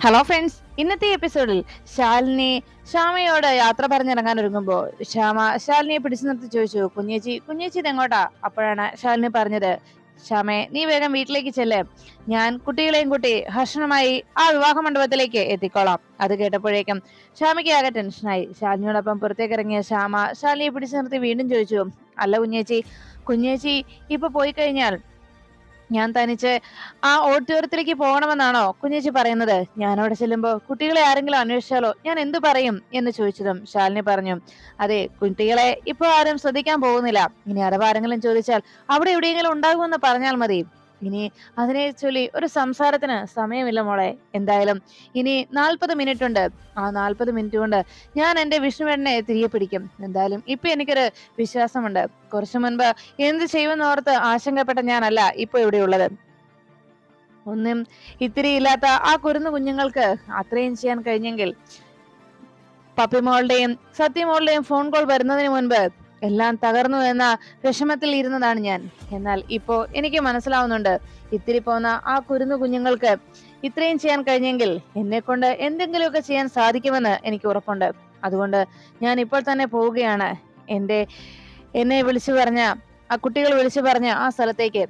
Hello friends ഇന്നത്തെ എപ്പിസോഡിൽ ശാലിനി ശ്യാമയോട് യാത്ര പറഞ്ഞിറങ്ങാൻ ഒരുങ്ങുമ്പോൾ ശ്യാമ ശാലിനിയെ പിടിച്ചു നിർത്തി ചോദിച്ചു കുഞ്ഞേച്ചി കുഞ്ഞേച്ചി ഇതെങ്ങോട്ടാ അപ്പോഴാണ് ശാലിനി പറഞ്ഞത് ശ്യാമേ നീ വേഗം വീട്ടിലേക്ക് ചെല്ലേ. ഞാൻ കുട്ടികളെയും കൂട്ടി ഹർഷണമായി ആ വിവാഹ മണ്ഡപത്തിലേക്ക് എത്തിക്കോളാം. അത് കേട്ടപ്പോഴേക്കും ശ്യാമയ്ക്ക് ആകെ ടെൻഷനായി ശാലിനിയോടൊപ്പം പുറത്തേക്ക് ഇറങ്ങിയ ശ്യാമ ശാലിനിയെ പിടിച്ചു നിർത്തി വീണ്ടും ചോദിച്ചു അല്ല കുഞ്ഞേച്ചി കുഞ്ഞേച്ചി ഇപ്പൊ പോയി കഴിഞ്ഞാൽ ഞാൻ തനിച്ച് ആ ഓഡിറ്റോറിയത്തിലേക്ക് പോകണമെന്നാണോ കുഞ്ഞേച്ചി പറയുന്നത്? ഞാൻ അവിടെ ചെല്ലുമ്പോൾ കുട്ടികളെ ആരെങ്കിലും അന്വേഷിച്ചാലോ? ഞാൻ എന്തു പറയും എന്ന് ചോദിച്ചതും ശാലിനി പറഞ്ഞു അതെ കുട്ടികളെ ഇപ്പോൾ ആരും ശ്രദ്ധിക്കാൻ പോകുന്നില്ല. ഇനി അഥവാ ആരെങ്കിലും ചോദിച്ചാൽ അവിടെ എവിടെയെങ്കിലും ഉണ്ടാകുമെന്ന് പറഞ്ഞാൽ മതി. ഇനി അതിനെ ചൊല്ലി ഒരു സംസാരത്തിന് സമയമില്ല മോളെ. എന്തായാലും ഇനി നാൽപ്പത് മിനിറ്റ് ഉണ്ട്. ആ നാൽപ്പത് മിനിറ്റ് കൊണ്ട് ഞാൻ എന്റെ വിഷ്ണുവേടനെ തിരികെ പിടിക്കും. എന്തായാലും ഇപ്പൊ എനിക്കൊരു വിശ്വാസമുണ്ട്. കുറച്ചു മുൻപ് എന്ത് ചെയ്യുമെന്ന് ഓർത്ത് ആശങ്കപ്പെട്ട ഞാനല്ല ഇപ്പൊ ഇവിടെയുള്ളത് ഒന്നും ഇത്തിരി ഇല്ലാത്ത ആ കുരുന്നു കുഞ്ഞുങ്ങൾക്ക് അത്രയും ചെയ്യാൻ കഴിഞ്ഞെങ്കിൽ പപ്പിമോളുടെയും സത്യമോളുടെയും ഫോൺ കോൾ വരുന്നതിന് മുൻപ് എല്ലാം തകർന്നു എന്ന വിഷമത്തിൽ ഇരുന്നതാണ് ഞാൻ. എന്നാൽ ഇപ്പോ എനിക്ക് മനസ്സിലാവുന്നുണ്ട് ഇത്തിരി പോന്ന ആ കുരുന്നു കുഞ്ഞുങ്ങൾക്ക് ഇത്രയും ചെയ്യാൻ കഴിഞ്ഞെങ്കിൽ എന്നെ കൊണ്ട് എന്തെങ്കിലുമൊക്കെ ചെയ്യാൻ സാധിക്കുമെന്ന് എനിക്ക് ഉറപ്പുണ്ട്. അതുകൊണ്ട് ഞാൻ ഇപ്പോൾ തന്നെ പോവുകയാണ്. എന്റെ എന്നെ വിളിച്ചു പറഞ്ഞ ആ കുട്ടികൾ വിളിച്ചു പറഞ്ഞ ആ സ്ഥലത്തേക്ക്.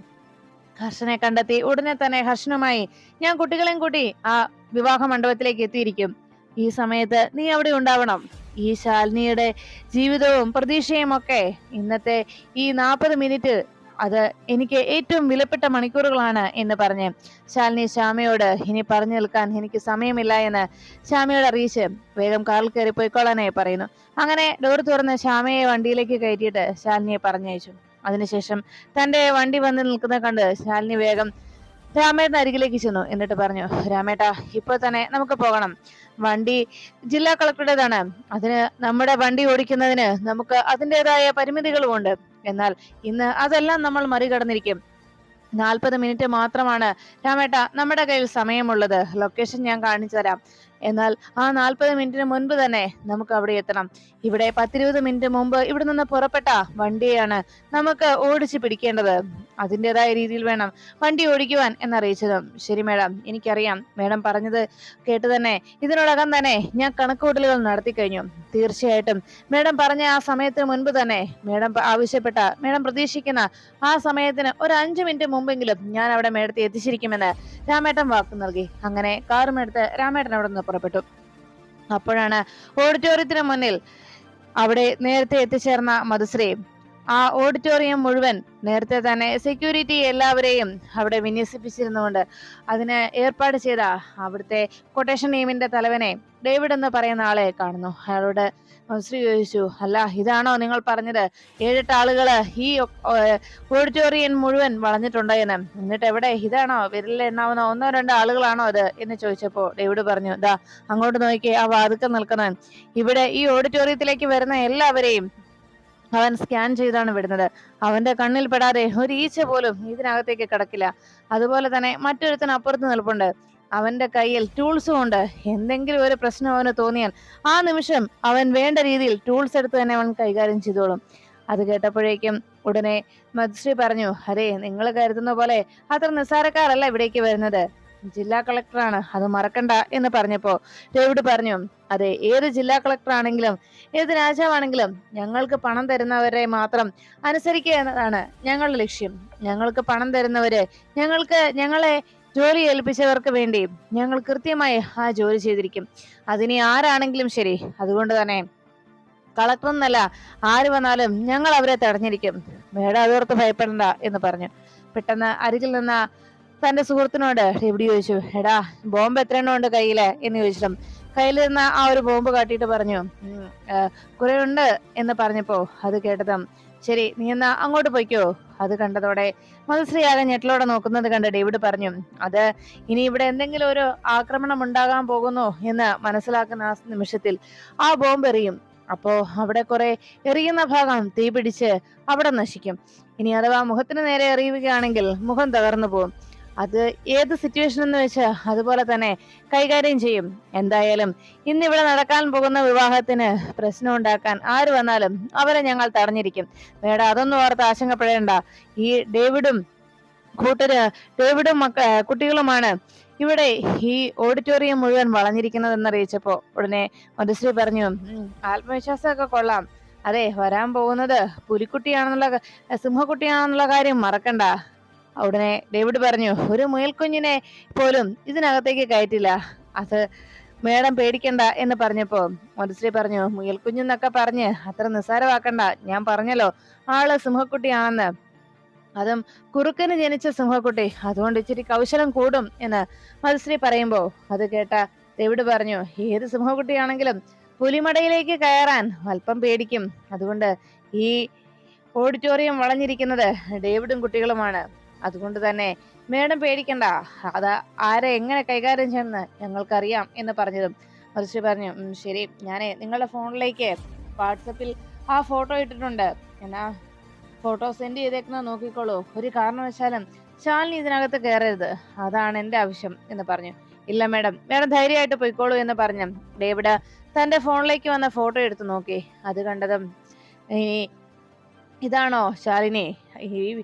ഹർഷനെ കണ്ടെത്തി ഉടനെ തന്നെ ഹർഷനുമായി ഞാൻ കുട്ടികളെയും കൂട്ടി ആ വിവാഹ മണ്ഡപത്തിലേക്ക് എത്തിയിരിക്കും. ഈ സമയത്ത് നീ അവിടെ ഉണ്ടാവണം. ഈ ശാലിനിയുടെ ജീവിതവും പ്രതീക്ഷയും ഒക്കെ ഇന്നത്തെ ഈ നാൽപ്പത് മിനിറ്റ് അത് എനിക്ക് ഏറ്റവും വിലപ്പെട്ട മണിക്കൂറുകളാണ് എന്ന് പറഞ്ഞ് ശാലിനി ശ്യാമയോട് ഇനി പറഞ്ഞു നിൽക്കാൻ എനിക്ക് സമയമില്ല എന്ന് ശ്യാമയോട് അറിയിച്ച് വേഗം കാറിൽ കയറി പോയിക്കോളാനായി പറയുന്നു. അങ്ങനെ ഡോർ തുറന്ന് ശ്യാമയെ വണ്ടിയിലേക്ക് കയറ്റിയിട്ട് ശാലിനിയെ പറഞ്ഞയച്ചു. അതിനുശേഷം തന്റെ വണ്ടി വന്ന് നിൽക്കുന്നത് കണ്ട് ശാലിനി വേഗം രാമേട്ടൻ അരികിലേക്ക് ചെന്നു. എന്നിട്ട് പറഞ്ഞു രാമേട്ടാ ഇപ്പൊ തന്നെ നമുക്ക് പോകണം. വണ്ടി ജില്ലാ കളക്ടറുടേതാണ്. അതിന് നമ്മുടെ വണ്ടി ഓടിക്കുന്നതിന് നമുക്ക് അതിന്റെതായ പരിമിതികളുമുണ്ട്. എന്നാൽ ഇന്ന് അതെല്ലാം നമ്മൾ മറികടന്നിരിക്കും. നാൽപ്പത് മിനിറ്റ് മാത്രമാണ് രാമേട്ട നമ്മുടെ കയ്യിൽ സമയമുള്ളത്. ലൊക്കേഷൻ ഞാൻ കാണിച്ചു തരാം എന്നാൽ ആ നാൽപ്പത് മിനിറ്റിന് മുൻപ് തന്നെ നമുക്ക് അവിടെ എത്തണം. ഇവിടെ പത്തിരുപത് മിനിറ്റ് മുമ്പ് ഇവിടെ നിന്ന് പുറപ്പെട്ട വണ്ടിയാണ് നമുക്ക് ഓടിച്ച് പിടിക്കേണ്ടത്. അതിന്റെതായ രീതിയിൽ വേണം വണ്ടി ഓടിക്കുവാൻ എന്നറിയിച്ചതും. ശരി മേഡം എനിക്കറിയാം. മേഡം പറഞ്ഞത് കേട്ട് തന്നെ ഇതിനോടകം തന്നെ ഞാൻ കണക്കുകൂട്ടലുകൾ നടത്തി കഴിഞ്ഞു. തീർച്ചയായിട്ടും. മേഡം പറഞ്ഞ ആ സമയത്തിന് മുൻപ് തന്നെ മേഡം ആവശ്യപ്പെട്ട മേഡം പ്രതീക്ഷിക്കുന്ന ആ സമയത്തിന് ഒരു അഞ്ചു മിനിറ്റ് മുമ്പെങ്കിലും ഞാൻ അവിടെ മേഡത്തെ എത്തിച്ചിരിക്കുമെന്ന് രാമേട്ടൻ വാക്ക് നൽകി. അങ്ങനെ കാറും എടുത്ത് രാമേട്ടൻ അവിടെ നിന്ന് പുറപ്പെട്ടു. അപ്പോഴാണ് ഓഡിറ്റോറിയത്തിന് മുന്നിൽ അവിടെ നേരത്തെ എത്തിച്ചേർന്ന മധുശ്രീ ആ ഓഡിറ്റോറിയം മുഴുവൻ നേരത്തെ തന്നെ സെക്യൂരിറ്റി എല്ലാവരെയും അവിടെ വിന്യസിപ്പിച്ചിരുന്നുകൊണ്ട് അതിന് ഏർപ്പാട് ചെയ്ത അവിടുത്തെ കൊട്ടേഷൻ ടീമിന്റെ തലവനെ ഡേവിഡ് എന്ന് പറയുന്ന ആളെ കാണുന്നു. അയാളോട് ശ്രീ ചോദിച്ചു അല്ല ഇതാണോ നിങ്ങൾ പറഞ്ഞത്? ഏഴെട്ട് ആളുകൾ ഈ ഓഡിറ്റോറിയം മുഴുവൻ വളഞ്ഞിട്ടുണ്ട് എന്ന്. എന്നിട്ട് എവിടെ? ഇതാണോ? വിരലിൽ എണ്ണാവുന്ന ഒന്നോ രണ്ടോ ആളുകളാണോ അത്? എന്ന് ചോദിച്ചപ്പോ ഡേവിഡ് പറഞ്ഞു ദാ അങ്ങോട്ട് നോക്കി ആ വാതുക്കം നിൽക്കുന്ന. ഇവിടെ ഈ ഓഡിറ്റോറിയത്തിലേക്ക് വരുന്ന എല്ലാവരെയും അവൻ സ്കാൻ ചെയ്താണ് വിടുന്നത്. അവന്റെ കണ്ണിൽ പെടാതെ ഒരു ഈച്ച പോലും ഇതിനകത്തേക്ക് കിടക്കില്ല. അതുപോലെ തന്നെ മറ്റൊരുത്തൻ അപ്പുറത്ത് നിൽപ്പുണ്ട്. അവന്റെ കയ്യിൽ ടൂൾസും ഉണ്ട്. എന്തെങ്കിലും ഒരു പ്രശ്നം അവന് തോന്നിയാൽ ആ നിമിഷം അവൻ വേണ്ട രീതിയിൽ ടൂൾസ് എടുത്ത് തന്നെ അവൻ കൈകാര്യം ചെയ്തോളും. അത് കേട്ടപ്പോഴേക്കും ഉടനെ മധുശ്രീ പറഞ്ഞു അതെ നിങ്ങൾ കരുതുന്ന പോലെ അത്ര നിസ്സാരക്കാരല്ല ഇവിടേക്ക് വരുന്നത്. ജില്ലാ കളക്ടറാണ് അത് മറക്കണ്ട എന്ന് പറഞ്ഞപ്പോ ഡേവിഡ് പറഞ്ഞു അതെ ഏത് ജില്ലാ കളക്ടർ ആണെങ്കിലും ഏത് രാജാവാണെങ്കിലും ഞങ്ങൾക്ക് പണം തരുന്നവരെ മാത്രം അനുസരിക്കുക എന്നതാണ് ഞങ്ങളുടെ ലക്ഷ്യം. ഞങ്ങൾക്ക് പണം തരുന്നവരെ ഞങ്ങൾക്ക് ഞങ്ങളെ ജോലി ഏൽപ്പിച്ചവർക്ക് വേണ്ടി ഞങ്ങൾ കൃത്യമായി ആ ജോലി ചെയ്തിരിക്കും. അതിനി ആരാണെങ്കിലും ശരി. അതുകൊണ്ട് തന്നെ കളക്ടർ എന്നല്ല ആര് വന്നാലും ഞങ്ങൾ അവരെ തടഞ്ഞിരിക്കും. മേഡം അതോർത്ത് ഭയപ്പെടണ്ട എന്ന് പറഞ്ഞു. പെട്ടെന്ന് അരികിൽ നിന്ന തന്റെ സുഹൃത്തിനോട് എവിടെ ചോദിച്ചു? എടാ ബോംബ് എത്ര എണ്ണം ഉണ്ട് കയ്യിൽ? എന്ന് ചോദിച്ചിട്ടും കയ്യിൽ നിന്ന് ആ ഒരു ബോംബ് കാട്ടിയിട്ട് പറഞ്ഞു "ഉം, ആ, കുറെ ഉണ്ട് എന്ന് പറഞ്ഞപ്പോ അത് കേട്ടതും ശരി നീ എന്നാ അങ്ങോട്ട് പോയിക്കോ? അത് കണ്ടതോടെ മധുശ്രീ ഞെട്ടലോടെ നോക്കുന്നത് കണ്ട് ഡേവിഡ് പറഞ്ഞു അത് ഇനി ഇവിടെ എന്തെങ്കിലും ഒരു ആക്രമണം ഉണ്ടാകാൻ പോകുന്നു എന്ന് മനസ്സിലാക്കുന്ന ആ നിമിഷത്തിൽ ആ ബോംബ് എറിയും. അപ്പോ അവിടെ കുറെ എറിയുന്ന ഭാഗം തീ പിടിച്ച് അവിടെ നശിക്കും. ഇനി അഥവാ മുഖത്തിന് നേരെ എറിയുകയാണെങ്കിൽ മുഖം തകർന്നു പോകും അത് ഏത് സിറ്റുവേഷൻ എന്ന് വെച്ച് അതുപോലെ തന്നെ കൈകാര്യം ചെയ്യും. എന്തായാലും ഇന്നിവിടെ നടക്കാൻ പോകുന്ന വിവാഹത്തിന് പ്രശ്നം ഉണ്ടാക്കാൻ ആര് വന്നാലും അവരെ ഞങ്ങൾ തടഞ്ഞിരിക്കും. വേണ്ട അതൊന്നും ഓർത്ത് ആശങ്കപ്പെടേണ്ട. ഈ ഡേവിഡും കൂട്ടര് ഡേവിഡും മക്ക കുട്ടികളുമാണ് ഇവിടെ ഈ ഓഡിറ്റോറിയം മുഴുവൻ വളഞ്ഞിരിക്കുന്നത് അറിയിച്ചപ്പോ ഉടനെ മധുശ്രീ പറഞ്ഞു "ഉം, ആത്മവിശ്വാസമൊക്കെ കൊള്ളാം. അതെ വരാൻ പോകുന്നത് പുലിക്കുട്ടിയാണെന്നുള്ള സിംഹക്കുട്ടിയാണെന്നുള്ള കാര്യം മറക്കണ്ട. ഉടനെ ഡേവിഡ് പറഞ്ഞു ഒരു മുയൽക്കുഞ്ഞിനെ പോലും ഇതിനകത്തേക്ക് കയറ്റില്ല. അത് മേഡം പേടിക്കണ്ട എന്ന് പറഞ്ഞപ്പോ മനുശ്രീ പറഞ്ഞു മുയൽക്കുഞ്ഞെന്നൊക്കെ പറഞ്ഞ് അത്ര നിസ്സാരമാക്കണ്ട. ഞാൻ പറഞ്ഞല്ലോ ആൾ സിംഹക്കുട്ടിയാണെന്ന്. അതും കുറുക്കന് ജനിച്ച സിംഹക്കുട്ടി. അതുകൊണ്ട് ഇച്ചിരി കൗശലം കൂടും എന്ന് മധുശ്രീ പറയുമ്പോ അത് കേട്ട ഡേവിഡ് പറഞ്ഞു ഏത് സിംഹക്കുട്ടിയാണെങ്കിലും പുലിമടയിലേക്ക് കയറാൻ അല്പം പേടിക്കും. അതുകൊണ്ട് ഈ ഓഡിറ്റോറിയം വളഞ്ഞിരിക്കുന്നത് ഡേവിഡും കുട്ടികളുമാണ്. അതുകൊണ്ട് തന്നെ മേഡം പേടിക്കണ്ട. അത് ആരെ എങ്ങനെ കൈകാര്യം ചെയ്യണമെന്ന് ഞങ്ങൾക്കറിയാം എന്ന് പറഞ്ഞതും. മറിച്ച് പറഞ്ഞു ശരി. ഞാൻ നിങ്ങളുടെ ഫോണിലേക്ക് വാട്സപ്പിൽ ആ ഫോട്ടോ ഇട്ടിട്ടുണ്ട്. എന്നാ ഫോട്ടോ സെൻഡ് ചെയ്തേക്കുന്നത് നോക്കിക്കോളൂ. ഒരു കാരണവശാലും ശാലിനി ഇതിനകത്ത് കയറരുത്. അതാണ് എന്റെ ആവശ്യം എന്ന് പറഞ്ഞു. ഇല്ല മേഡം. മേഡം ധൈര്യമായിട്ട് പോയിക്കോളൂ എന്ന് പറഞ്ഞു. ഡേവിഡ് തന്റെ ഫോണിലേക്ക് വന്ന ഫോട്ടോ എടുത്ത് നോക്കി. അത് കണ്ടതും ഇനി ഇതാണോ ശാലിനി? ഈ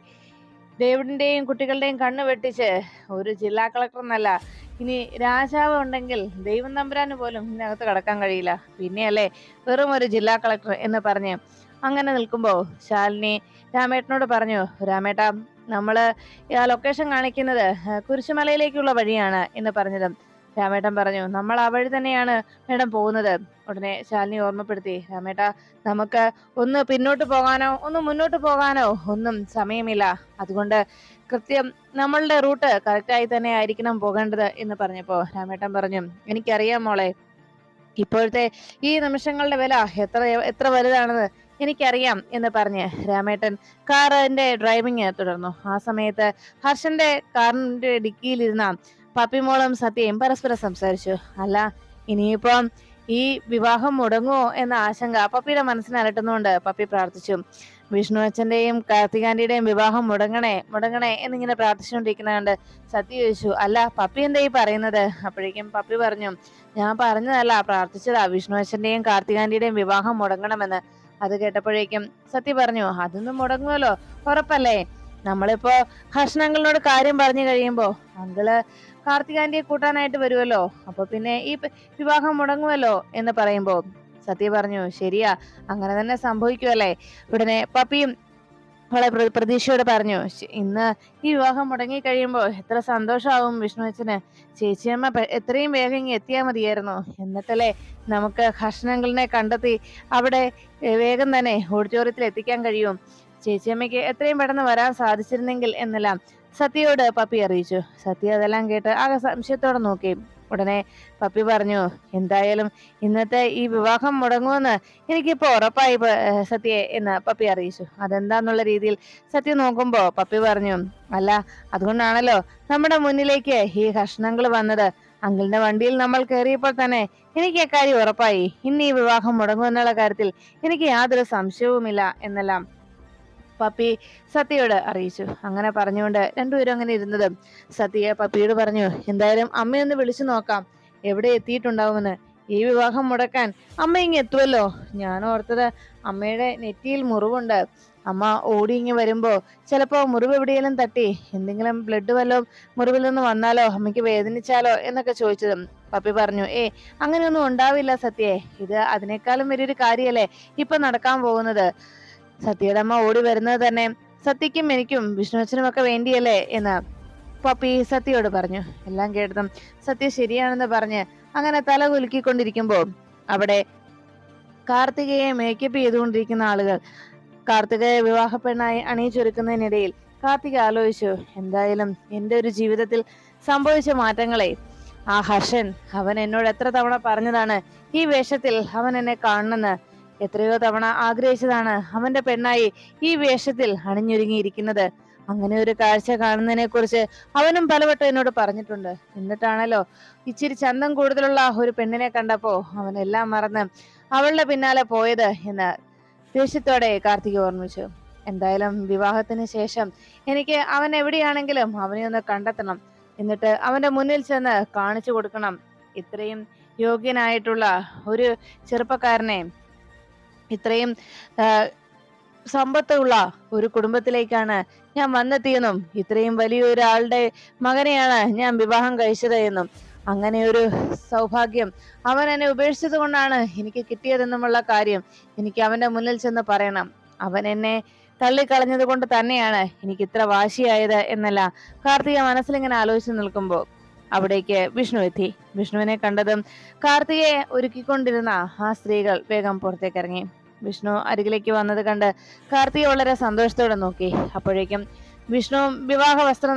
ഡേവിഡിന്റെയും കുട്ടികളുടെയും കണ്ണ് വെട്ടിച്ച് ഒരു ജില്ലാ കളക്ടർ എന്നല്ല ഇനി രാജാവ് ഉണ്ടെങ്കിൽ ദൈവം തമ്പുരാന് പോലും ഇതിനകത്ത് കടക്കാൻ കഴിയില്ല. പിന്നെയല്ലേ വെറും ഒരു ജില്ലാ കളക്ടർ എന്ന് പറഞ്ഞ് അങ്ങനെ നിൽക്കുമ്പോൾ ശാലിനി രാമേട്ടനോട് പറഞ്ഞു രാമേട്ട നമ്മൾ ആ ലൊക്കേഷൻ കാണിക്കുന്നത് കുരിശുമലയിലേക്കുള്ള വഴിയാണ് എന്ന് പറഞ്ഞതും. രാമേട്ടൻ പറഞ്ഞു നമ്മൾ ആ വഴി തന്നെയാണ് മേഡം പോകുന്നത്. ഉടനെ ശാലിനി ഓർമ്മപ്പെടുത്തി രാമേട്ട നമുക്ക് ഒന്ന് പിന്നോട്ട് പോകാനോ ഒന്ന് മുന്നോട്ട് പോകാനോ ഒന്നും സമയമില്ല. അതുകൊണ്ട് കൃത്യം നമ്മളുടെ റൂട്ട് കറക്റ്റായി തന്നെ ആയിരിക്കണം പോകേണ്ടത് എന്ന് പറഞ്ഞപ്പോ രാമേട്ടൻ പറഞ്ഞു എനിക്കറിയാം മോളെ ഇപ്പോഴത്തെ ഈ നിമിഷങ്ങളുടെ വില എത്ര എത്ര വലുതാണെന്ന് എനിക്കറിയാം എന്ന് പറഞ്ഞ് രാമേട്ടൻ കാറിന്റെ ഡ്രൈവിംഗ് തുടർന്നു. ആ സമയത്ത് ഹർഷന്റെ കാറിന്റെ ഡിക്കിയിലിരുന്ന പപ്പിമോളും സത്യയും പരസ്പരം സംസാരിച്ചു. അല്ല ഇനിയിപ്പം ഈ വിവാഹം മുടങ്ങുമോ എന്ന ആശങ്ക പപ്പിയുടെ മനസ്സിന് അലട്ടുന്നുകൊണ്ട് പപ്പി പ്രാർത്ഥിച്ചു. വിഷ്ണു അച്ഛന്റെയും കാർത്തികാന്റിയുടെയും വിവാഹം മുടങ്ങണേ മുടങ്ങണേ എന്നിങ്ങനെ പ്രാർത്ഥിച്ചുകൊണ്ടിരിക്കുന്നതുകൊണ്ട് സത്യ ചോദിച്ചു. അല്ല പപ്പി എന്താ ഈ പറയുന്നത്? അപ്പോഴേക്കും പപ്പി പറഞ്ഞു ഞാൻ പറഞ്ഞതല്ല പ്രാർത്ഥിച്ചതാ. വിഷ്ണു അച്ഛന്റെയും കാർത്തികാന്റിയുടെയും വിവാഹം മുടങ്ങണമെന്ന്. അത് കേട്ടപ്പോഴേക്കും സത്യ പറഞ്ഞു അതൊന്നും മുടങ്ങുമല്ലോ. ഉറപ്പല്ലേ? നമ്മളിപ്പോ ഭക്ഷണങ്ങളോട് കാര്യം പറഞ്ഞു കഴിയുമ്പോ അങ്കിൾ കാർത്തികാന്റിയെ കൂട്ടാനായിട്ട് വരുമല്ലോ അപ്പൊ പിന്നെ ഈ വിവാഹം മുടങ്ങുമല്ലോ എന്ന് പറയുമ്പോ സത്യ പറഞ്ഞു ശരിയാ അങ്ങനെ തന്നെ സംഭവിക്കുമല്ലേ ഉടനെ പപ്പിയും വളരെ പ്രതീക്ഷയോട് പറഞ്ഞു "ശ- ഇന്ന് ഈ വിവാഹം മുടങ്ങി കഴിയുമ്പോൾ എത്ര സന്തോഷമാവും വിഷ്ണു അച്ഛന്. ചേച്ചിയമ്മ എത്രയും വേഗം ഇങ്ങ് എത്തിയാൽ മതിയായിരുന്നു. എന്നിട്ടല്ലേ നമുക്ക് ഹർഷനങ്കിളിനെ കണ്ടെത്തി അവിടെ വേഗം തന്നെ ഓഡിറ്റോറിയത്തിൽ എത്തിക്കാൻ കഴിയും. ചേച്ചിയമ്മയ്ക്ക് എത്രയും പെട്ടെന്ന് വരാൻ സാധിച്ചിരുന്നെങ്കിൽ എന്നെല്ലാം സത്യയോട് പപ്പി അറിയിച്ചു. സത്യ അതെല്ലാം കേട്ട് ആകെ സംശയത്തോടെ നോക്കി. ഉടനെ പപ്പി പറഞ്ഞു എന്തായാലും ഇന്നത്തെ ഈ വിവാഹം മുടങ്ങുമെന്ന് എനിക്കിപ്പോ ഉറപ്പായി സത്യയെ എന്ന് പപ്പി അറിയിച്ചു. അതെന്താന്നുള്ള രീതിയിൽ സത്യ നോക്കുമ്പോൾ പപ്പി പറഞ്ഞു അല്ല അതുകൊണ്ടാണല്ലോ നമ്മുടെ മുന്നിലേക്ക് ഈ കഷ്ണങ്ങൾ വന്നത്. അങ്കിളിന്റെ വണ്ടിയിൽ നമ്മൾ കയറിയപ്പോൾ തന്നെ എനിക്ക് അക്കാര്യം ഉറപ്പായി. ഇന്ന് ഈ വിവാഹം മുടങ്ങുമെന്നുള്ള കാര്യത്തിൽ എനിക്ക് യാതൊരു സംശയവുമില്ല എന്നെല്ലാം പപ്പി സത്യയോട് അറിയിച്ചു. അങ്ങനെ പറഞ്ഞുകൊണ്ട് രണ്ടുപേരും അങ്ങനെ ഇരുന്നത്. സത്യ പപ്പിയോട് പറഞ്ഞു എന്തായാലും അമ്മയൊന്ന് വിളിച്ചു നോക്കാം. എവിടെ എത്തിയിട്ടുണ്ടാവുമെന്ന്. ഈ വിവാഹം മുടക്കാൻ അമ്മ ഇങ്ങ് എത്തുമല്ലോ ഞാൻ ഓർത്തത് അമ്മയുടെ നെറ്റിയിൽ മുറിവുണ്ട്. അമ്മ ഓടി ഇങ്ങ് വരുമ്പോ ചിലപ്പോ മുറിവ് എവിടെയെങ്കിലും തട്ടി. എന്തെങ്കിലും ബ്ലഡ് വല്ലതും മുറിവിൽ നിന്ന് വന്നാലോ? അമ്മയ്ക്ക് വേദനിച്ചാലോ? എന്നൊക്കെ ചോദിച്ചതും പപ്പി പറഞ്ഞു ഏ അങ്ങനെയൊന്നും ഉണ്ടാവില്ല സത്യേ. ഇത് അതിനേക്കാളും വലിയൊരു കാര്യല്ലേ ഇപ്പൊ നടക്കാൻ പോകുന്നത്? സത്യയുടെ ഓടി വരുന്നത് തന്നെ സത്യക്കും എനിക്കും വിഷ്ണുവച്ചനും ഒക്കെ വേണ്ടിയല്ലേ എന്ന് പപ്പി സത്യയോട് പറഞ്ഞു. എല്ലാം കേട്ടതും സത്യ ശരിയാണെന്ന് പറഞ്ഞ് അങ്ങനെ തല കുലുക്കിക്കൊണ്ടിരിക്കുമ്പോ അവിടെ കാർത്തികയെ മേക്കപ്പ് ചെയ്തുകൊണ്ടിരിക്കുന്ന ആളുകൾ കാർത്തികയെ വിവാഹ പെണ്ണായി അണിയിച്ചൊരുക്കുന്നതിനിടയിൽ കാർത്തിക ആലോചിച്ചു എന്തായാലും എന്റെ ഒരു ജീവിതത്തിൽ സംഭവിച്ച മാറ്റങ്ങളെ. ആ ഹർഷൻ അവൻ എന്നോട് എത്ര തവണ പറഞ്ഞതാണ് ഈ വേഷത്തിൽ അവൻ എന്നെ കാണണമെന്ന്. എത്രയോ തവണ ആഗ്രഹിച്ചതാണ് അവന്റെ പെണ്ണായി ഈ വേഷത്തിൽ അണിഞ്ഞൊരുങ്ങിയിരിക്കുന്നത്. അങ്ങനെ ഒരു കാഴ്ച കാണുന്നതിനെ കുറിച്ച് അവനും പലവട്ടം എന്നോട് പറഞ്ഞിട്ടുണ്ട്. എന്നിട്ടാണല്ലോ ഇച്ചിരി ചന്തം കൂടുതലുള്ള ഒരു പെണ്ണിനെ കണ്ടപ്പോ അവനെല്ലാം മറന്ന് അവളുടെ പിന്നാലെ പോയത് എന്ന് ദേഷ്യത്തോടെ കാർത്തിക് ഓർമ്മിച്ചു. എന്തായാലും വിവാഹത്തിന് ശേഷം എനിക്ക് അവൻ എവിടെയാണെങ്കിലും അവനെ ഒന്ന് കണ്ടെത്തണം. എന്നിട്ട് അവന്റെ മുന്നിൽ ചെന്ന് കാണിച്ചു കൊടുക്കണം. ഇത്രയും യോഗ്യനായിട്ടുള്ള ഒരു ചെറുപ്പക്കാരനെ ഇത്രയും സമ്പത്തുള്ള ഒരു കുടുംബത്തിലേക്കാണ് ഞാൻ വന്നെത്തിയെന്നും ഇത്രയും വലിയൊരാളുടെ മകനെയാണ് ഞാൻ വിവാഹം കഴിച്ചത് എന്നും അങ്ങനെ ഒരു സൗഭാഗ്യം അവൻ എന്നെ ഉപേക്ഷിച്ചത് കൊണ്ടാണ് എനിക്ക് കിട്ടിയതെന്നുമുള്ള കാര്യം എനിക്ക് അവന്റെ മുന്നിൽ ചെന്ന് പറയണം. അവൻ എന്നെ തള്ളിക്കളഞ്ഞത് കൊണ്ട് തന്നെയാണ് എനിക്ക് ഇത്ര വാശിയായത് എന്നല്ല കാർത്തിക മനസ്സിലിങ്ങനെ ആലോചിച്ച് നിൽക്കുമ്പോൾ അവിടേക്ക് വിഷ്ണു എത്തി. വിഷ്ണുവിനെ കണ്ടതും കാർത്തികയെ ഒരുക്കിക്കൊണ്ടിരുന്ന ആ സ്ത്രീകൾ വേഗം പുറത്തേക്ക് ഇറങ്ങി വിഷ്ണു അരികിലേക്ക് വന്നത് കണ്ട് കാർത്തിക വളരെ സന്തോഷത്തോടെ നോക്കി. അപ്പോഴേക്കും വിഷ്ണു വിവാഹ വസ്ത്രം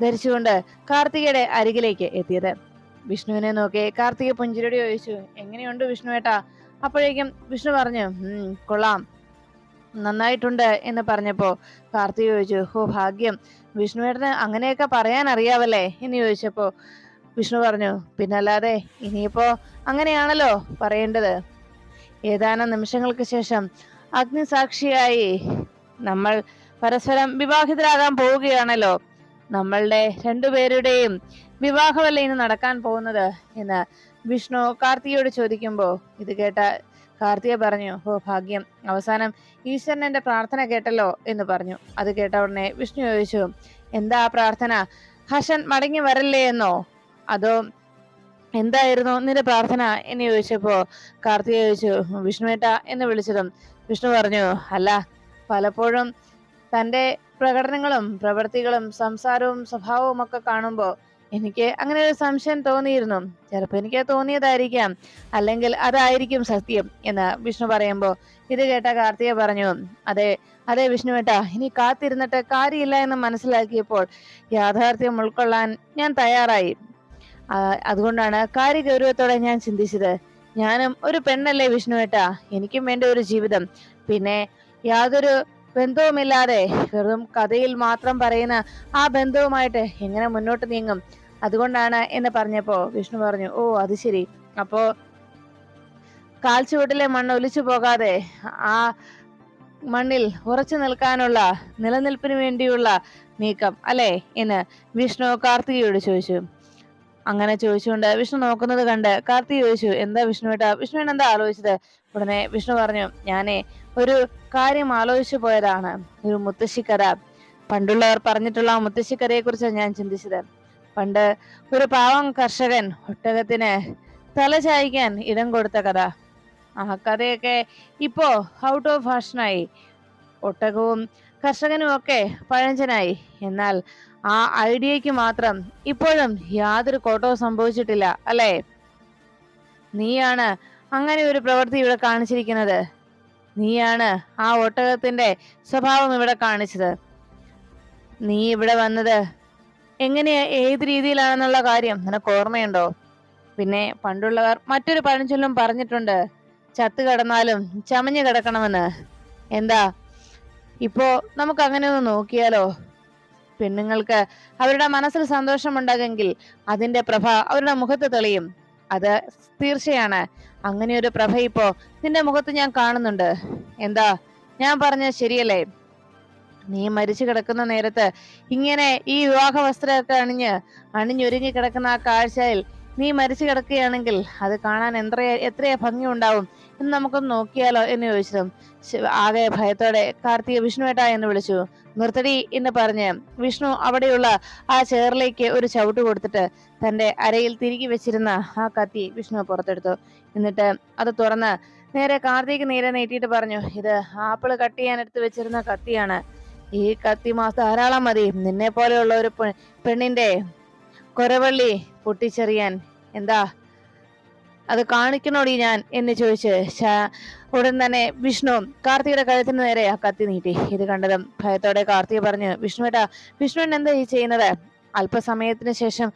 ധരിച്ചുകൊണ്ട് കാർത്തികയുടെ അരികിലേക്ക് എത്തിയത്. വിഷ്ണുവിനെ നോക്കി കാർത്തിക പുഞ്ചിരിയോട് ചോദിച്ചു എങ്ങനെയുണ്ട് വിഷ്ണു ഏട്ടാ? അപ്പോഴേക്കും വിഷ്ണു പറഞ്ഞു "ഉം, കൊള്ളാം. നന്നായിട്ടുണ്ട് എന്ന് പറഞ്ഞപ്പോ കാർത്തിക ചോദിച്ചു ഹോ ഭാഗ്യം. വിഷ്ണുവേട്ടന് അങ്ങനെയൊക്കെ പറയാൻ അറിയാവല്ലേ? എന്ന് ചോദിച്ചപ്പോ വിഷ്ണു പറഞ്ഞു പിന്നല്ലാതെ ഇനിയിപ്പോ അങ്ങനെയാണല്ലോ പറയേണ്ടത്. ഏതാനും നിമിഷങ്ങൾക്ക് ശേഷം അഗ്നിസാക്ഷിയായി നമ്മൾ പരസ്പരം വിവാഹിതരാകാൻ പോവുകയാണല്ലോ. നമ്മളുടെ രണ്ടുപേരുടെയും വിവാഹമല്ല ഇന്ന് നടക്കാൻ പോകുന്നത് എന്ന് വിഷ്ണു കാർത്തിയോട് ചോദിക്കുമ്പോൾ ഇത് കേട്ട കാർത്തിക പറഞ്ഞു ഓ ഭാഗ്യം. അവസാനം ഈശ്വരൻ എന്റെ പ്രാർത്ഥന കേട്ടല്ലോ എന്ന് പറഞ്ഞു. അത് കേട്ട ഉടനെ വിഷ്ണു ചോദിച്ചു എന്താ ആ പ്രാർത്ഥന? ഹർഷൻ മടങ്ങി വരല്ലേ എന്നോ? അതോ എന്തായിരുന്നു നിന്റെ പ്രാർത്ഥന? എന്ന് ചോദിച്ചപ്പോ കാർത്തിക ചോദിച്ചു വിഷ്ണുവേട്ട എന്ന് വിളിച്ചതും വിഷ്ണു പറഞ്ഞു അല്ല പലപ്പോഴും തന്റെ പ്രകടനങ്ങളും പ്രവൃത്തികളും സംസാരവും സ്വഭാവവും ഒക്കെ കാണുമ്പോൾ എനിക്ക് അങ്ങനെ ഒരു സംശയം തോന്നിയിരുന്നു. ചിലപ്പോൾ എനിക്ക് തോന്നിയതായിരിക്കാം. അല്ലെങ്കിൽ അതായിരിക്കും സത്യം എന്ന് വിഷ്ണു പറയുമ്പോൾ ഇത് കേട്ട കാർത്തിക പറഞ്ഞു അതെ അതെ വിഷ്ണുവേട്ട ഇനി കാത്തിരുന്നിട്ട് കാര്യമില്ല എന്ന് മനസ്സിലാക്കിയപ്പോൾ യാഥാർത്ഥ്യം ഉൾക്കൊള്ളാൻ ഞാൻ തയ്യാറായി. അതുകൊണ്ടാണ് കാര്യ ഗൗരവത്തോടെ ഞാൻ ചിന്തിച്ചത്. ഞാനും ഒരു പെണ്ണല്ലേ വിഷ്ണുവേട്ടാ? എനിക്കും വേണ്ട ഒരു ജീവിതം. പിന്നെ യാതൊരു ബന്ധവുമില്ലാതെ വെറും കഥയിൽ മാത്രം പറയുന്ന ആ ബന്ധവുമായിട്ട് എങ്ങനെ മുന്നോട്ട് നീങ്ങും? അതുകൊണ്ടാണ് എന്ന് പറഞ്ഞപ്പോ വിഷ്ണു പറഞ്ഞു ഓ അത് ശരി. അപ്പോ കാൽച്ചുവട്ടിലെ മണ്ണ് ഒലിച്ചു പോകാതെ ആ മണ്ണിൽ ഉറച്ചു നിൽക്കാനുള്ള നിലനിൽപ്പിന് വേണ്ടിയുള്ള നീക്കം അല്ലേ? എന്ന് വിഷ്ണു കാർത്തികയോട് ചോദിച്ചു. അങ്ങനെ ചോദിച്ചുകൊണ്ട് വിഷ്ണു നോക്കുന്നത് കണ്ട് കാർത്തി ചോദിച്ചു എന്താ വിഷ്ണുവേട്ടാ വിഷ്ണു എന്താ ആലോചിച്ചത്? ഉടനെ വിഷ്ണു പറഞ്ഞു ഞാനേ ഒരു കാര്യം ആലോചിച്ചു പോയതാണ് ഒരു മുത്തശ്ശിക്കര പണ്ടുള്ളവർ പറഞ്ഞിട്ടുള്ള ആ മുത്തശ്ശിക്കരയെ കുറിച്ചാണ് ഞാൻ ചിന്തിച്ചത്. പണ്ട് ഒരു പാവം കർഷകൻ ഒട്ടകത്തിന് തല ചായ്ക്കാൻ ഇടം കൊടുത്ത കഥ. ആ കഥയൊക്കെ ഇപ്പോ ഔട്ട് ഓഫ് ഫാഷനായി ഒട്ടകവും കർഷകനും ഒക്കെ പഴഞ്ചനായി. എന്നാൽ ആ ഐഡിയക്ക് മാത്രം ഇപ്പോഴും യാതൊരു കോട്ടവും സംഭവിച്ചിട്ടില്ല അല്ലേ? നീയാണ് അങ്ങനെ ഒരു പ്രവൃത്തി ഇവിടെ കാണിച്ചിരിക്കുന്നത്. നീയാണ് ആ ഒട്ടകത്തിന്റെ സ്വഭാവം ഇവിടെ കാണിച്ചത്. നീ ഇവിടെ വന്നത് എങ്ങനെയാ ഏത് രീതിയിലാണെന്നുള്ള കാര്യം നിനക്ക് ഓർമ്മയുണ്ടോ? പിന്നെ പണ്ടുള്ളവർ മറ്റൊരു പഴഞ്ചൊല്ലും പറഞ്ഞിട്ടുണ്ട് ചത്തു കിടന്നാലും ചമഞ്ഞു കിടക്കണമെന്ന്. എന്താ? ഇപ്പോ നമുക്ക് അങ്ങനെ ഒന്ന് നോക്കിയാലോ? പെണ്ണുങ്ങൾക്ക് അവരുടെ മനസ്സിൽ സന്തോഷമുണ്ടാകെങ്കിൽ അതിന്റെ പ്രഭ അവരുടെ മുഖത്ത് തെളിയും. അത് തീർച്ചയാണ്. അങ്ങനെ ഒരു പ്രഭ ഇപ്പോ നിന്റെ മുഖത്ത് ഞാൻ കാണുന്നുണ്ട്. എന്താ? ഞാൻ പറഞ്ഞ ശരിയല്ലേ? നീ മരിച്ചു കിടക്കുന്ന നേരത്ത് ഇങ്ങനെ ഈ വിവാഹ വസ്ത്രമൊക്കെ അണിഞ്ഞ് അണിഞ്ഞൊരുങ്ങി കിടക്കുന്ന ആ കാഴ്ചയിൽ നീ മരിച്ചു കിടക്കുകയാണെങ്കിൽ അത് കാണാൻ എത്ര എത്രയാ ഭംഗി ഉണ്ടാവും എന്ന് നമുക്കൊന്ന് നോക്കിയാലോ എന്ന് ചോദിച്ചതും ആകെ ഭയത്തോടെ കാർത്തിക വിഷ്ണുവേട്ട എന്ന് വിളിച്ചു. നിർത്തടി എന്ന് പറഞ്ഞ് വിഷ്ണു അവിടെയുള്ള ആ ചേറിലേക്ക് ഒരു ചവിട്ട് കൊടുത്തിട്ട് തന്റെ അരയിൽ തിരികെ വെച്ചിരുന്ന ആ കത്തി വിഷ്ണു പുറത്തെടുത്തു. എന്നിട്ട് അത് തുറന്ന് നേരെ കാർത്തിക്ക് നേരെ നീട്ടിയിട്ട് പറഞ്ഞു ഇത് ആപ്പിൾ കട്ട് ചെയ്യാൻ എടുത്ത് വെച്ചിരുന്ന കത്തിയാണ്. ഈ കത്തി മാസം ധാരാളം മതി. നിന്നെ പോലെയുള്ള ഒരു പെണ്ണിന്റെ കൊരവള്ളി പൊട്ടിച്ചെറിയാൻ. എന്താ? അത് കാണിക്കണോടി ഞാൻ എന്ന് ചോദിച്ച് ഉടൻ തന്നെ വിഷ്ണു കാർത്തികയുടെ കഴുത്തിന് നേരെ ആ കത്തി നീട്ടി. ഇത് കണ്ടതും ഭയത്തോടെ കാർത്തിക പറഞ്ഞു വിഷ്ണുവേട്ടാ വിഷ്ണുവിൻ എന്താ ഈ ചെയ്യുന്നത്? അല്പസമയത്തിന് ശേഷം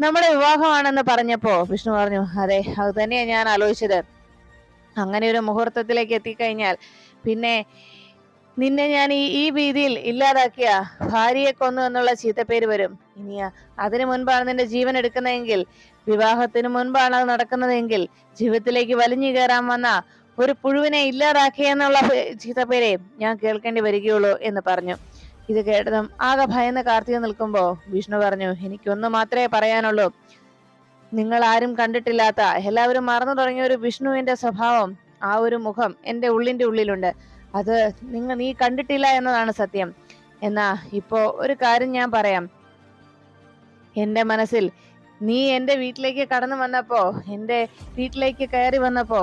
നമ്മുടെ വിവാഹമാണെന്ന് പറഞ്ഞപ്പോ? വിഷ്ണു പറഞ്ഞു അതെ അത് തന്നെയാ ഞാൻ ആലോചിച്ചത്. അങ്ങനെ ഒരു മുഹൂർത്തത്തിലേക്ക് എത്തിക്കഴിഞ്ഞാൽ പിന്നെ നിന്നെ ഞാൻ ഈ ഈ രീതിയിൽ ഇല്ലാതാക്കിയ ഭാര്യയെ കൊന്നു എന്നുള്ള ചീത്തപ്പേര് വരും. ഇനിയാ അതിനു മുൻപാണ് നിന്റെ ജീവൻ എടുക്കുന്നതെങ്കിൽ വിവാഹത്തിന് മുൻപാണ് അത് നടക്കുന്നതെങ്കിൽ ജീവിതത്തിലേക്ക് വലിഞ്ഞു കയറാൻ വന്ന ഒരു പുഴുവിനെ ഇല്ലാതാക്കിയെന്നുള്ള ചീത്തപ്പേരെ ഞാൻ കേൾക്കേണ്ടി വരികയുള്ളൂ എന്ന് പറഞ്ഞു. ഇത് കേട്ടതും ആകെ ഭയന്ന് കാർത്തിക നിൽക്കുമ്പോ വിഷ്ണു പറഞ്ഞു എനിക്കൊന്നു മാത്രമേ പറയാനുള്ളൂ. നിങ്ങൾ ആരും കണ്ടിട്ടില്ലാത്ത എല്ലാവരും മറന്നു തുടങ്ങിയ ഒരു വിഷ്ണുവിന്റെ സ്വഭാവം ആ ഒരു മുഖം എന്റെ ഉള്ളിന്റെ ഉള്ളിലുണ്ട്. അത് നിങ്ങൾ നീ കണ്ടിട്ടില്ല എന്നതാണ് സത്യം. എന്നാ ഇപ്പോ ഒരു കാര്യം ഞാൻ പറയാം. എന്റെ മനസ്സിൽ നീ എന്റെ വീട്ടിലേക്ക് കടന്നു വന്നപ്പോ എന്റെ വീട്ടിലേക്ക് കയറി വന്നപ്പോ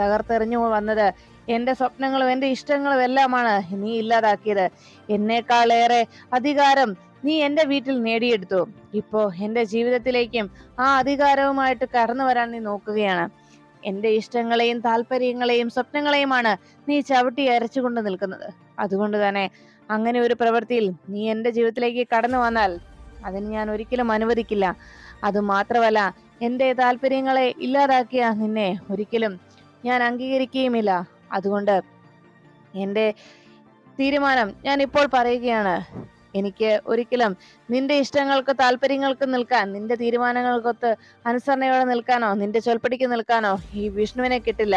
തകർത്തെറിഞ്ഞു വന്നത് എന്റെ സ്വപ്നങ്ങളും എന്റെ ഇഷ്ടങ്ങളും എല്ലാമാണ് നീ ഇല്ലാതാക്കിയത്. എന്നേക്കാളേറെ അധികാരം നീ എന്റെ വീട്ടിൽ നേടിയെടുത്തു. ഇപ്പോ എന്റെ ജീവിതത്തിലേക്കും ആ അധികാരവുമായിട്ട് കടന്നു വരാൻ നീ നോക്കുകയാണ്. എന്റെ ഇഷ്ടങ്ങളെയും താല്പര്യങ്ങളെയും സ്വപ്നങ്ങളെയുമാണ് നീ ചവിട്ടി അരച്ചുകൊണ്ട് നിൽക്കുന്നത്. അതുകൊണ്ട് തന്നെ അങ്ങനെ ഒരു പ്രവൃത്തിയിൽ നീ എന്റെ ജീവിതത്തിലേക്ക് കടന്നു വന്നാൽ അതിന് ഞാൻ ഒരിക്കലും അനുവദിക്കില്ല. അത് മാത്രമല്ല എന്റെ താല്പര്യങ്ങളെ ഇല്ലാതാക്കിയ നിന്നെ ഒരിക്കലും ഞാൻ അംഗീകരിക്കുകയുമില്ല. അതുകൊണ്ട് എന്റെ തീരുമാനം ഞാൻ ഇപ്പോൾ പറയുകയാണ്. എനിക്ക് ഒരിക്കലും നിന്റെ ഇഷ്ടങ്ങൾക്ക് താല്പര്യങ്ങൾക്ക് നിൽക്കാൻ നിന്റെ തീരുമാനങ്ങൾക്കൊത്ത് അനുസരണയോടെ നിൽക്കാനോ നിന്റെ ചൊൽപ്പടിക്ക് നിൽക്കാനോ ഈ വിഷ്ണുവിനെ കിട്ടില്ല.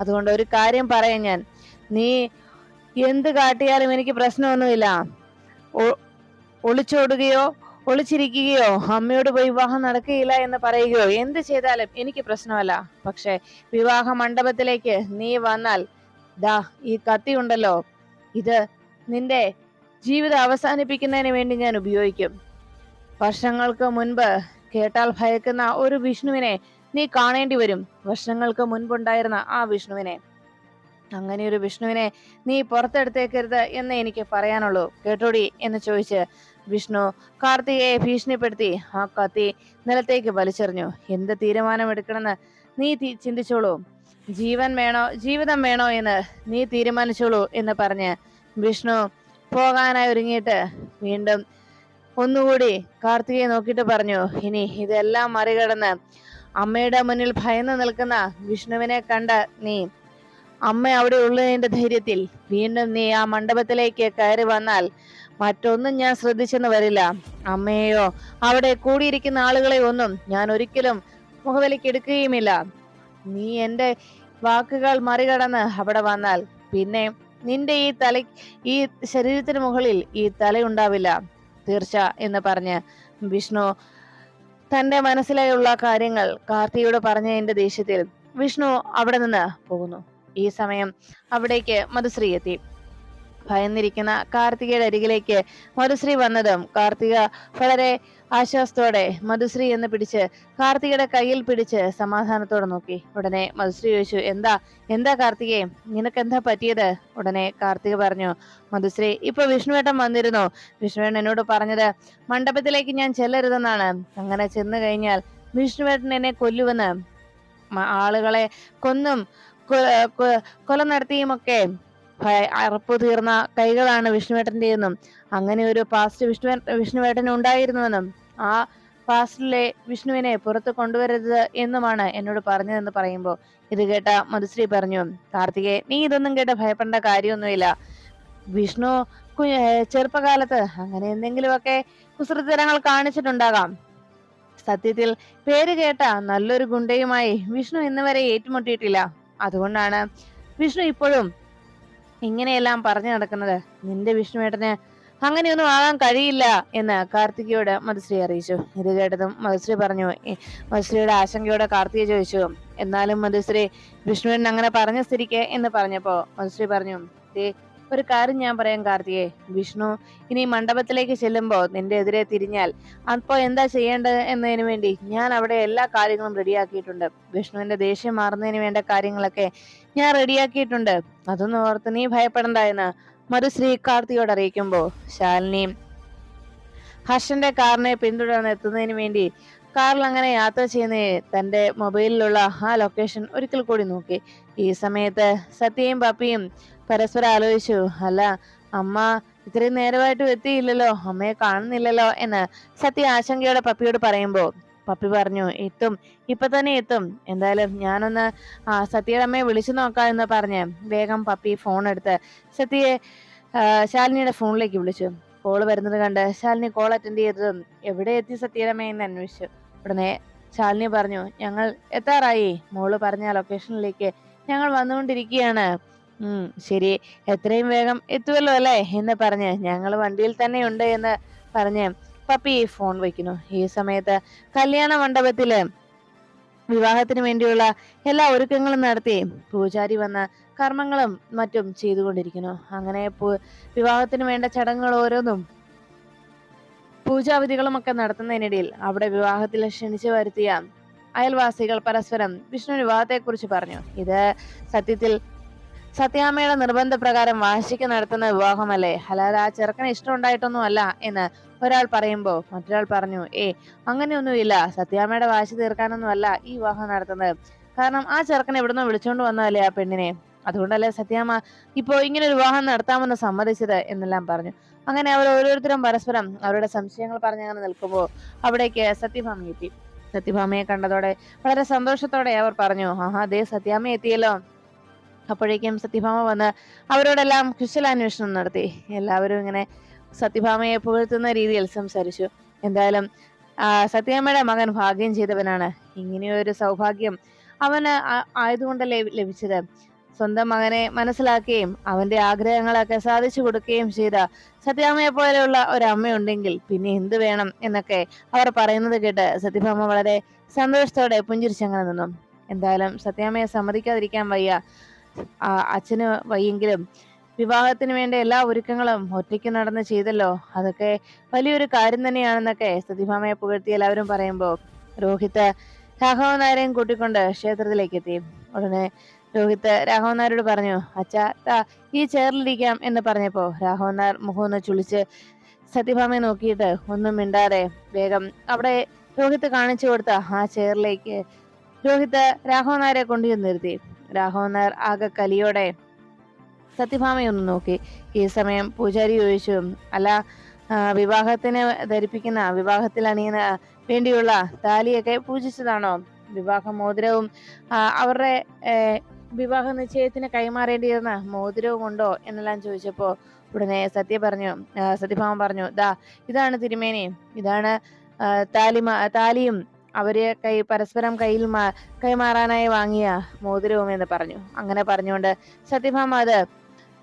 അതുകൊണ്ട് ഒരു കാര്യം പറയാം ഞാൻ. നീ എന്ത് കാട്ടിയാലും എനിക്ക് പ്രശ്നമൊന്നുമില്ല. ഒളിച്ചോടുകയോ ഒളിച്ചിരിക്കുകയോ അമ്മയോട് പോയി വിവാഹം നടക്കുകയില്ല എന്ന് പറയുകയോ എന്ത് ചെയ്താലും എനിക്ക് പ്രശ്നമല്ല. പക്ഷെ വിവാഹ മണ്ഡപത്തിലേക്ക് നീ വന്നാൽ ദാ ഈ കത്തി ഉണ്ടല്ലോ. ഇത് നിന്റെ ജീവിതം അവസാനിപ്പിക്കുന്നതിന് വേണ്ടി ഞാൻ ഉപയോഗിക്കും. വർഷങ്ങൾക്ക് മുൻപ് കേട്ടാൽ ഭയക്കുന്ന ഒരു വിഷ്ണുവിനെ നീ കാണേണ്ടി വരും. വർഷങ്ങൾക്ക് മുൻപുണ്ടായിരുന്ന ആ വിഷ്ണുവിനെ. അങ്ങനെ ഒരു വിഷ്ണുവിനെ നീ പുറത്തെടുത്തേക്കരുത് എന്ന് എനിക്ക് പറയാനുള്ളൂ. കേട്ടോടി എന്ന് ചോദിച്ച് വിഷ്ണു കാർത്തികയെ ഭീഷണിപ്പെടുത്തി. ആ കത്തി നിലത്തേക്ക് വലിച്ചെറിഞ്ഞു. എന്ത് തീരുമാനമെടുക്കണമെന്ന് നീ ചിന്തിച്ചോളൂ. ജീവൻ വേണോ ജീവിതം വേണോ എന്ന് നീ തീരുമാനിച്ചോളൂ എന്ന് പറഞ്ഞ് വിഷ്ണു പോകാനായി ഒരുങ്ങിയിട്ട് വീണ്ടും ഒന്നുകൂടി കാർത്തികയെ നോക്കിയിട്ട് പറഞ്ഞു ഇനി ഇതെല്ലാം മറികടന്ന് അമ്മയുടെ മുന്നിൽ ഭയന്ന് നിൽക്കുന്ന വിഷ്ണുവിനെ കണ്ട നീ അമ്മ അവിടെ ഉള്ളതിന്റെ ധൈര്യത്തിൽ വീണ്ടും നീ ആ മണ്ഡപത്തിലേക്ക് കയറി വന്നാൽ മറ്റൊന്നും ഞാൻ ശ്രദ്ധിച്ചെന്ന് വരില്ല. അമ്മയെയോ അവിടെ കൂടിയിരിക്കുന്ന ആളുകളെ ഒന്നും ഞാൻ ഒരിക്കലും മുഖവിലക്കെടുക്കുകയുമില്ല നീ എന്റെ വാക്കുകൾ മറികടന്ന് അവിടെ വന്നാൽ പിന്നെ നിന്റെ ഈ തല ഈ ശരീരത്തിന് മുകളിൽ ഈ തലയുണ്ടാവില്ല തീർച്ച എന്ന് പറഞ്ഞ് വിഷ്ണു തന്റെ മനസ്സിലായുള്ള കാര്യങ്ങൾ കാർത്തിയോട് പറഞ്ഞതിന്റെ ദേഷ്യത്തിൽ വിഷ്ണു അവിടെ നിന്ന് പോകുന്നു. ഈ സമയം അവിടേക്ക് മധുശ്രീ എത്തി. ഭയന്നിരിക്കുന്ന കാർത്തികയുടെ അരികിലേക്ക് മധുശ്രീ വന്നതും കാർത്തിക വളരെ ആശ്വാസത്തോടെ മധുശ്രീ എന്ന് പിടിച്ച് കാർത്തികയുടെ കയ്യിൽ പിടിച്ച് സമാധാനത്തോടെ നോക്കി. ഉടനെ മധുശ്രീ ചോദിച്ചു എന്താ? എന്താ കാർത്തികേ? നിനക്ക് എന്താ പറ്റിയത്? ഉടനെ കാർത്തിക പറഞ്ഞു മധുശ്രീ ഇപ്പൊ വിഷ്ണുവേട്ടൻ വന്നിരുന്നു. വിഷ്ണുവേട്ടൻ എന്നോട് പറഞ്ഞത് മണ്ഡപത്തിലേക്ക് ഞാൻ ചെല്ലരുതെന്നാണ്. അങ്ങനെ ചെന്നു കഴിഞ്ഞാൽ വിഷ്ണുവേട്ടൻ എന്നെ കൊല്ലുവെന്ന്. ആളുകളെ കൊന്നും കൊല നടത്തിയുമൊക്കെ അറപ്പ് തീർന്ന കൈകളാണ് വിഷ്ണുവേട്ടന്റെയെന്നും അങ്ങനെ ഒരു പാസ്റ്റ് വിഷ്ണു വിഷ്ണുവേട്ടൻ ഉണ്ടായിരുന്നുവെന്നും ആ പാസ്റ്റിലെ വിഷ്ണുവിനെ പുറത്ത് കൊണ്ടുവരരുത് എന്നുമാണ് എന്നോട് പറഞ്ഞതെന്ന് പറയുമ്പോൾ ഇത് കേട്ട മധുശ്രീ പറഞ്ഞു കാർത്തികെ നീ ഇതൊന്നും കേട്ട് ഭയപ്പെടേണ്ട കാര്യമൊന്നുമില്ല. വിഷ്ണു ചെറുപ്പകാലത്ത് അങ്ങനെ എന്തെങ്കിലുമൊക്കെ കുസൃതരങ്ങൾ കാണിച്ചിട്ടുണ്ടാകാം. സത്യത്തിൽ പേര് കേട്ട നല്ലൊരു ഗുണ്ടയുമായി വിഷ്ണു ഇന്ന് വരെ ഏറ്റുമുട്ടിയിട്ടില്ല. അതുകൊണ്ടാണ് വിഷ്ണു ഇപ്പോഴും ഇങ്ങനെയെല്ലാം പറഞ്ഞു നടക്കുന്നത് നിന്റെ വിഷ്ണുവേട്ടന് അങ്ങനെയൊന്നും ആകാൻ കഴിയില്ല എന്ന് കാർത്തികയോട് മധുശ്രീ അറിയിച്ചു. ഇത് കേട്ടതും മധുശ്രീ പറഞ്ഞു "എ- മധുശ്രീയുടെ ആശങ്കയോടെ കാർത്തിക ചോദിച്ചു എന്നാലും മധുശ്രീ വിഷ്ണുവേട്ടൻ അങ്ങനെ പറഞ്ഞ സ്ഥിതിക്ക്? എന്ന് പറഞ്ഞപ്പോ മധുശ്രീ പറഞ്ഞു "ദേ, ഒരു കാര്യം ഞാൻ പറയാം കാർത്തിയെ വിഷ്ണു ഇനി മണ്ഡപത്തിലേക്ക് ചെല്ലുമ്പോ നിന്റെ എതിരെ തിരിഞ്ഞാൽ അപ്പോ എന്താ ചെയ്യേണ്ടത് എന്നതിന് വേണ്ടി ഞാൻ അവിടെ എല്ലാ കാര്യങ്ങളും റെഡിയാക്കിയിട്ടുണ്ട്. വിഷ്ണുവിന്റെ ദേഷ്യം മാറുന്നതിന് വേണ്ട കാര്യങ്ങളൊക്കെ ഞാൻ റെഡിയാക്കിയിട്ടുണ്ട്. അതൊന്നും ഓർത്ത് നീ ഭയപ്പെടണ്ട എന്ന് മറുശ്രീ കാർത്തിയോട് അറിയിക്കുമ്പോ ശാലിനിയും ഹർഷന്റെ കാറിനെ പിന്തുടർന്ന് എത്തുന്നതിന് വേണ്ടി കാറിൽ അങ്ങനെ യാത്ര ചെയ്യുന്ന തന്റെ മൊബൈലിലുള്ള ആ ലൊക്കേഷൻ ഒരിക്കൽ കൂടി നോക്കി. ഈ സമയത്ത് സത്യയും പപ്പിയും പരസ്പരം ആലോചിച്ചു അല്ല അമ്മ ഇത്രയും നേരമായിട്ടും എത്തിയില്ലല്ലോ അമ്മയെ കാണുന്നില്ലല്ലോ എന്ന് സത്യ ആശങ്കയോടെ പപ്പിയോട് പറയുമ്പോൾ പപ്പി പറഞ്ഞു എത്തും ഇപ്പൊ തന്നെ എത്തും. എന്തായാലും ഞാനൊന്ന് ആ സത്യയുടെ അമ്മയെ വിളിച്ചു നോക്കാം എന്ന് പറഞ്ഞ് വേഗം പപ്പി ഫോൺ എടുത്ത് സത്യയെ ശാലിനിയുടെ ഫോണിലേക്ക് വിളിച്ചു. കോൾ വരുന്നത് കണ്ട് ശാലിനി കോൾ അറ്റൻഡ് ചെയ്തതും എവിടെ എത്തി സത്യയുടെ അമ്മയെന്ന് അന്വേഷിച്ചു? ഉടനെ ശാലിനി പറഞ്ഞു ഞങ്ങൾ എത്താറായി. മോൾ പറഞ്ഞ ലൊക്കേഷനിലേക്ക് ഞങ്ങൾ വന്നുകൊണ്ടിരിക്കുകയാണ്. ഉം ശരി. എത്രയും വേഗം എത്തുമല്ലോ അല്ലേ? എന്ന് പറഞ്ഞ് ഞങ്ങൾ വണ്ടിയിൽ തന്നെ ഉണ്ട് എന്ന് പറഞ്ഞ് പപ്പി ഫോൺ വയ്ക്കുന്നു. ഈ സമയത്ത് കല്യാണ മണ്ഡപത്തിൽ വിവാഹത്തിന് വേണ്ടിയുള്ള എല്ലാ ഒരുക്കങ്ങളും നടത്തി. പൂജാരി വന്ന കർമ്മങ്ങളും മറ്റും ചെയ്തുകൊണ്ടിരിക്കുന്നു. അങ്ങനെ വിവാഹത്തിന് വേണ്ട ചടങ്ങുകൾ ഓരോന്നും പൂജാവിധികളും ഒക്കെ നടത്തുന്നതിനിടയിൽ അവിടെ വിവാഹത്തിൽ ക്ഷണിച്ചു വരുത്തിയ അയൽവാസികൾ പരസ്പരം വിഷ്ണു വിവാഹത്തെക്കുറിച്ച് പറഞ്ഞു. ഇത് സത്യത്തിൽ സത്യാമ്മയുടെ നിർബന്ധപ്രകാരം വാശിക്ക് നടത്തുന്ന വിവാഹമല്ലേ? അല്ലാതെ ആ ചെറുക്കന് ഇഷ്ടമുണ്ടായിട്ടൊന്നും അല്ല എന്ന് ഒരാൾ പറയുമ്പോൾ മറ്റൊരാൾ പറഞ്ഞു ഏ അങ്ങനെയൊന്നുമില്ല. സത്യാമ്മയുടെ വാശി തീർക്കാനൊന്നും അല്ല ഈ വിവാഹം നടത്തുന്നത്. കാരണം ആ ചെറുക്കനെ എവിടുന്നോ വിളിച്ചോണ്ട് വന്നതല്ലേ ആ പെണ്ണിനെ. അതുകൊണ്ടല്ലേ സത്യാമ്മ ഇപ്പോ ഇങ്ങനെ ഒരു വിവാഹം നടത്താമെന്ന് സമ്മതിച്ചത് എന്നെല്ലാം പറഞ്ഞു. അങ്ങനെ അവർ ഓരോരുത്തരും പരസ്പരം അവരുടെ സംശയങ്ങൾ പറഞ്ഞങ്ങനെ നിൽക്കുമ്പോൾ അവിടേക്ക് സത്യഭാമ എത്തി. സത്യഭാമയെ കണ്ടതോടെ വളരെ സന്തോഷത്തോടെ അവർ പറഞ്ഞു ആഹാ അതേ സത്യാമ്മ എത്തിയല്ലോ. അപ്പോഴേക്കും സത്യഭാമ വന്ന് അവരോടെല്ലാം കുശലാന്വേഷണം നടത്തി. എല്ലാവരും ഇങ്ങനെ സത്യഭാമയെ പുകഴ്ത്തുന്ന രീതിയിൽ സംസാരിച്ചു. എന്തായാലും സത്യാമ്മയുടെ മകൻ ഭാഗ്യം ചെയ്തവനാണ്. ഇങ്ങനെയൊരു സൗഭാഗ്യം അവന് ആയതുകൊണ്ടല്ലേ ലഭിച്ചത്? സ്വന്തം മകനെ മനസ്സിലാക്കുകയും അവന്റെ ആഗ്രഹങ്ങളൊക്കെ സാധിച്ചു കൊടുക്കുകയും ചെയ്ത സത്യാമ്മയെ പോലെയുള്ള ഒരു അമ്മയുണ്ടെങ്കിൽ പിന്നെ എന്ത് വേണം എന്നൊക്കെ അവർ പറയുന്നത് കേട്ട് സത്യഭാമ വളരെ സന്തോഷത്തോടെ പുഞ്ചിരിച്ചങ്ങനെ നിന്നു. എന്തായാലും സത്യാമ്മയെ സമ്മതിക്കാതിരിക്കാൻ വയ്യ. അച്ഛന് വയ്യെങ്കിലും വിവാഹത്തിന് വേണ്ട എല്ലാ ഒരുക്കങ്ങളും ഒറ്റയ്ക്ക് നടന്ന് ചെയ്തല്ലോ. അതൊക്കെ വലിയൊരു കാര്യം തന്നെയാണെന്നൊക്കെ സത്യഭാമയെ പുകഴ്ത്തി എല്ലാവരും പറയുമ്പോൾ രോഹിത് രാഘവൻ നായരെയും കൂട്ടിക്കൊണ്ട് ക്ഷേത്രത്തിലേക്ക് എത്തി. ഉടനെ രോഹിത്ത് രാഘവൻ പറഞ്ഞു അച്ഛാ താ ഈ ചെയറിലിരിക്കാം എന്ന് പറഞ്ഞപ്പോ രാഘവൻ നായർ മുഖം ഒന്ന് ചുളിച്ച് സത്യഭാമയെ നോക്കിയിട്ട് ഒന്നും മിണ്ടാതെ വേഗം അവിടെ രോഹിത്ത് കാണിച്ചു കൊടുത്ത ആ ചെയറിലേക്ക് രോഹിത്ത് രാഘവൻ നായരെ കൊണ്ടുചെന്ന് നിർത്തി. രാഘവൻ ആകെ കലിയോടെ സത്യഭാമയെ ഒന്ന് നോക്കി. ഈ സമയം പൂജാരി ചോദിച്ചു അല്ല വിവാഹത്തിന് ധരിപ്പിക്കുന്ന വിവാഹത്തിൽ അണിയുന്ന വേണ്ടിയുള്ള താലിയൊക്കെ പൂജിച്ചതാണോ? വിവാഹ മോതിരവും അവരുടെ വിവാഹ നിശ്ചയത്തിന് കൈമാറേണ്ടിയിരുന്ന മോതിരവും ഉണ്ടോ എന്നെല്ലാം ചോദിച്ചപ്പോ ഉടനെ സത്യ പറഞ്ഞു ആ, സത്യഭാമ പറഞ്ഞു ദാ ഇതാണ് തിരുമേനി. ഇതാണ് താലിമ താലിയും അവർ കൈ പരസ്പരം കയ്യിൽ കൈമാറാനായി വാങ്ങിയ മോതിരവും എന്ന് പറഞ്ഞു. അങ്ങനെ പറഞ്ഞുകൊണ്ട് സത്യഭാമ അത്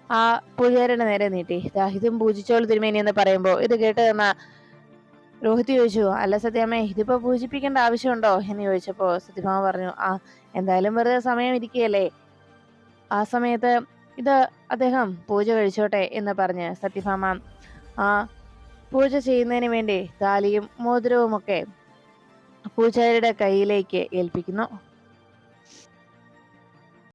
ആ പൂജാരിയുടെ നേരെ നീട്ടി. ദാ ഇതും പൂജിച്ചോളൂ തിരുമേനി എന്ന് പറയുമ്പോ ഇത് കേട്ട് നിന്ന രോഹിത് ചോദിച്ചു അല്ല സത്യാമ്മേ ഇതിപ്പോ പൂജിപ്പിക്കേണ്ട ആവശ്യമുണ്ടോ? എന്ന് ചോദിച്ചപ്പോ സത്യഭാമ പറഞ്ഞു ആ എന്തായാലും വെറുതെ സമയം ഇരിക്കുകയല്ലേ? ആ സമയത്ത് ഇത് അദ്ദേഹം പൂജ കഴിച്ചോട്ടെ എന്ന് പറഞ്ഞ് സത്യഭാമ. ആ പൂജ ചെയ്യുന്നതിന് വേണ്ടി താലിയും മോതിരവും ഒക്കെ പൂജാരിയുടെ കയ്യിലേക്ക് ഏൽപ്പിക്കുന്നു.